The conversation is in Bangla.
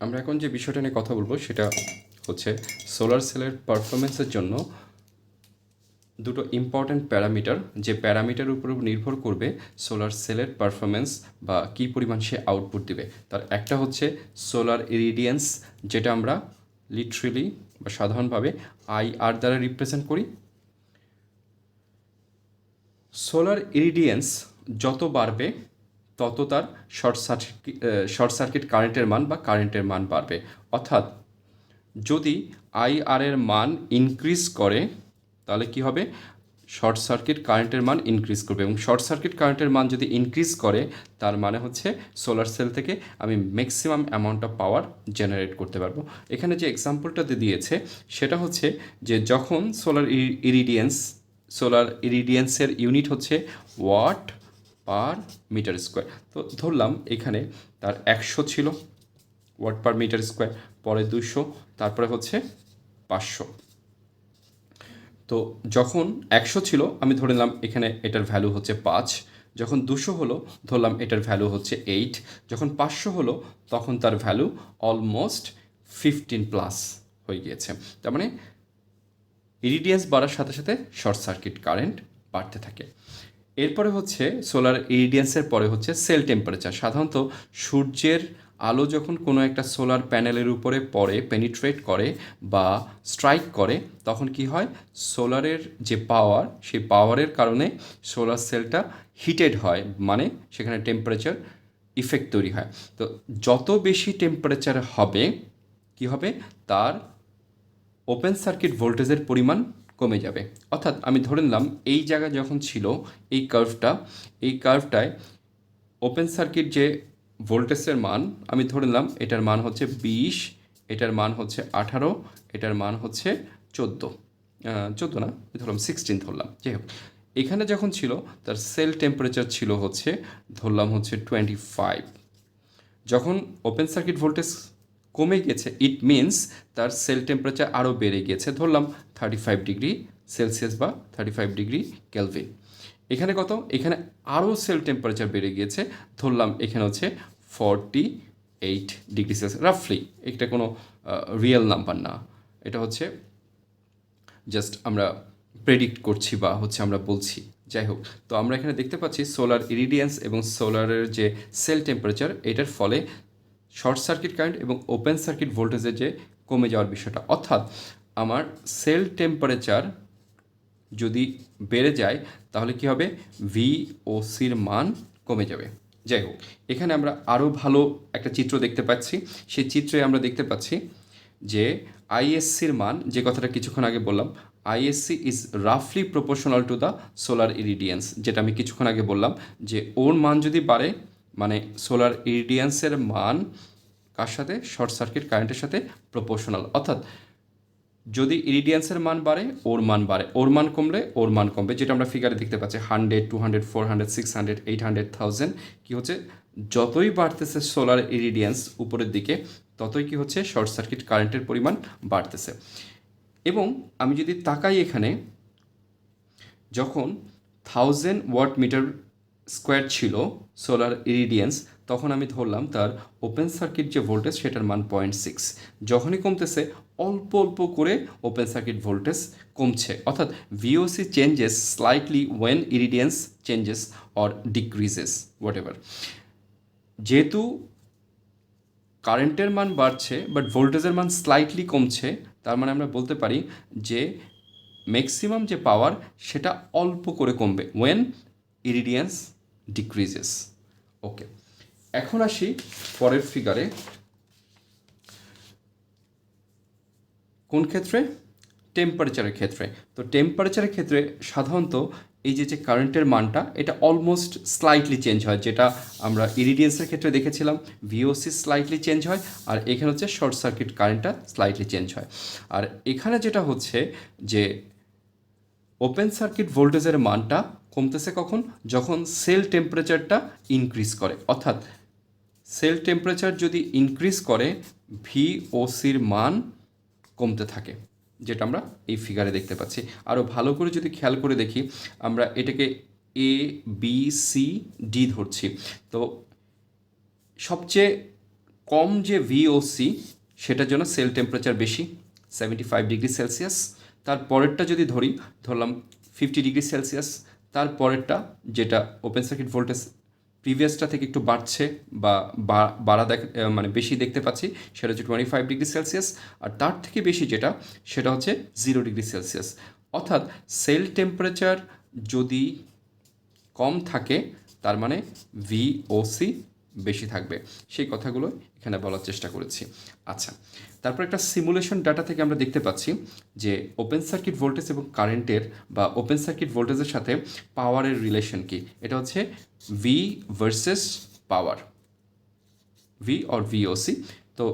আমরা এখন যে বিষয়টা নিয়ে কথা বলব সেটা হচ্ছে সোলার সেলের পারফরমেন্সের জন্য দুটো ইম্পর্ট্যান্ট প্যারামিটার যে প্যারামিটার উপর নির্ভর করবে সোলার সেলের পারফরমেন্স বা কী পরিমাণ সে আউটপুট দিবে। তার একটা হচ্ছে সোলার ইরিডিয়েন্স যেটা আমরা লিটারেলি বা সাধারণভাবে আই আর দ্বারা রিপ্রেজেন্ট করি। সোলার ইরিডিয়েন্স যত বাড়বে তত তার শর্ট সার্কিট শর্ট সার্কিট কারেন্টের মান বা কারেন্টের মান বাড়বে। অর্থাৎ যদি আই আর এর মান ইনক্রিজ করে, তাহলে কি হবে? শর্ট সার্কিট কারেন্টের মান ইনক্রিজ করবে এবং শর্ট সার্কিট কারেন্টের মান যদি ইনক্রিজ করে, তার মানে হচ্ছে সোলার সেল থেকে আমি maximum amount of power generate করতে পারব। এখানে যে এক্সাম্পলটা দিয়েছে, সেটা হচ্ছে যে যখন সোলার ইরিডিয়েন্স সোলার ইরিডিয়েন্সের ইউনিট হচ্ছে ওয়াট পার মিটার স্কোয়ার তো ধরলাম এখানে তার একশো ছিল ওয়াট পার মিটার স্কোয়ার পরে দুশো তারপরে হচ্ছে পাঁচশো। তো যখন একশো ছিল, আমি ধরে নিলাম এখানে এটার ভ্যালু হচ্ছে পাঁচ। যখন দুশো হলো, ধরলাম এটার ভ্যালু হচ্ছে এইট যখন পাঁচশো হলো, তখন তার ভ্যালু অলমোস্ট ফিফটিন প্লাস হয়ে গিয়েছে। তার মানে ইরিডিয়েন্স বাড়ার সাথে সাথে শর্ট সার্কিট কারেন্ট বাড়তে থাকে। এরপরে হচ্ছে সোলার ইরিডিয়েন্সের পরে হচ্ছে সেল টেম্পারেচার সাধারণত সূর্যের আলো যখন কোনো একটা সোলার প্যানেলের উপরে পড়ে পেনিট্রেট করে বা স্ট্রাইক করে, তখন কি হয়? সোলারের যে পাওয়ার সেই পাওয়ারের কারণে সোলার সেলটা হিটেড হয় মানে সেখানে টেম্পারেচার ইফেক্ট তৈরি হয়। তো যত বেশি টেম্পারেচার হবে, কি হবে? তার ওপেন সার্কিট ভোল্টেজের পরিমাণ কমে যাবে। অর্থাৎ আমি ধরে নিলাম এই জায়গায় যখন ছিল, এই কার্ভটা এই কার্ভটায় ওপেন সার্কিট যে ভোল্টেজের মান, আমি ধরে নিলাম এটার মান হচ্ছে বিশ, এটার মান হচ্ছে আঠারো, এটার মান হচ্ছে চোদ্দ। চোদ্দ না ধরলাম সিক্সটিন ধরলাম। যাই হোক এখানে যখন ছিল, তার সেল টেম্পারেচার ছিল হচ্ছে, ধরলাম হচ্ছে টোয়েন্টি ফাইভ যখন ওপেন সার্কিট ভোল্টেজ কমে গেছে। ইট মিনস তার সেল টেম্পারেচার আরও বেড়ে গিয়েছে ধরলাম থার্টি ফাইভ ডিগ্রি সেলসিয়াস বা থার্টি ফাইভ ডিগ্রি ক্যালভিন এখানে কত? এখানে আরও সেল টেম্পারেচার বেড়ে গিয়েছে। ধরলাম এখানে হচ্ছে ফর্টি এইট ডিগ্রি সেলসিয়াস রাফলি এটা কোনো রিয়েল নাম্বার না। এটা হচ্ছে জাস্ট আমরা প্রেডিক্ট করছি বা হচ্ছে আমরা বলছি। যাই হোক, তো আমরা এখানে দেখতে পাচ্ছি সোলার ইরিডিয়েন্স এবং সোলারের যে সেল টেম্পারেচার এটার ফলে শর্ট সার্কিট কারেন্ট এবং ওপেন সার্কিট ভোল্টেজের যে কমে যাওয়ার বিষয়টা। অর্থাৎ আমার সেল টেম্পারেচার যদি বেড়ে যায়, তাহলে কি হবে? ভিওসির মান কমে যাবে। যাই হোক, এখানে আমরা আরও ভালো একটা চিত্র দেখতে পাচ্ছি। সেই চিত্রে আমরা দেখতে পাচ্ছি যে আইএসসির মান, যে কথাটা কিছুক্ষণ আগে বললাম ISC is রাফলি proportional to the solar irradiance যেটা আমি কিছুক্ষণ আগে বললাম যে ওর মান যদি বাড়ে মানে সোলার ইরিডিয়েন্সের মান কার সাথে? শর্ট সার্কিট কারেন্টের সাথে প্রপোর্শনাল অর্থাৎ যদি ইরিডিয়েন্সের মান বাড়ে, ওর মান বাড়ে। ওর মান কমলে ওর মান কমবে। যেটা আমরা ফিগারে দেখতে পাচ্ছি hundred two hundred four hundred six hundred eight hundred thousand কী হচ্ছে? যতই বাড়তেছে সোলার ইরিডিয়েন্স উপরের দিকে, ততই কি হচ্ছে? শর্ট সার্কিট কারেন্টের পরিমাণ বাড়তেছে। এবং আমি যদি তাকাই এখানে, যখন থাউজেন্ড ওয়াট মিটার স্কোয়ার ছিল সোলার ইরিডিয়েন্স তখন আমি ধরলাম তার ওপেন সার্কিট যে ভোল্টেজ সেটার মান পয়েন্ট সিক্স যখনই কমতেছে, অল্প অল্প করে ওপেন সার্কিট ভোল্টেজ কমছে। অর্থাৎ VOC changes slightly when irradiance changes or decreases whatever যেহেতু কারেন্টের মান বাড়ছে বাট ভোল্টেজের মান স্লাইটলি কমছে, তার মানে আমরা বলতে পারি যে ম্যাক্সিমাম যে পাওয়ার সেটা অল্প করে কমবে। ওয়েন ইরিডিয়েন্স ডিক্রিজেস ওকে এখন আসি পরের ফিগারে কোন ক্ষেত্রে? টেম্পারেচারের ক্ষেত্রে। তো টেম্পারেচারের ক্ষেত্রে সাধারণত এই যে যে কারেন্টের মানটা, এটা অলমোস্ট স্লাইটলি চেঞ্জ হয়, যেটা আমরা ইরিডিয়েন্সের ক্ষেত্রে দেখেছিলাম। ভিওসি স্লাইটলি চেঞ্জ হয়, আর এখানে হচ্ছে শর্ট সার্কিট কারেন্টটা স্লাইটলি চেঞ্জ হয়। আর এখানে যেটা হচ্ছে যে ওপেন সার্কিট ভোল্টেজের মানটা কমতেছে কখন? যখন সেল টেম্পারেচারটা ইনক্রিজ করে। অর্থাৎ সেল টেম্পারেচার যদি ইনক্রিজ করে ভিওসির মান কমতে থাকে, যেটা আমরা এই ফিগারে দেখতে পাচ্ছি। আরও ভালো করে যদি খেয়াল করে দেখি, আমরা এটাকে এ বি সি ডি ধরছি। তো সবচেয়ে কম যে ভিওসি সেটার জন্য সেল টেম্পারেচার বেশি সেভেন্টি ফাইভ ডিগ্রি সেলসিয়াস তার পরেরটা যদি ধরি, ধরলাম ফিফটি ডিগ্রি সেলসিয়াস তার পরেরটা যেটা ওপেন সার্কিট ভোল্টেজ প্রিভিয়াসটা থেকে একটু বাড়ছে বা বাড়া দেখ মানে বেশি দেখতে পাচ্ছি, সেটা হচ্ছে টোয়েন্টি ফাইভ ডিগ্রি সেলসিয়াস আর তার থেকে বেশি যেটা, সেটা হচ্ছে জিরো ডিগ্রি সেলসিয়াস অর্থাৎ সেল টেম্পারেচার যদি কম থাকে, তার মানে ভিওসি বেশি থাকবে। সেই কথাগুলো এখানে বলার চেষ্টা করেছি। আচ্ছা তারপর একটা সিমুলেশন ডাটা থেকে আমরা দেখতে পাচ্ছি যে ওপেন সার্কিট ভোল্টেজ এবং কারেন্টের বা ওপেন সার্কিট ভোল্টেজের সাথে পাওয়ারের রিলেশন কি? এটা হচ্ছে V versus power V or VOC তো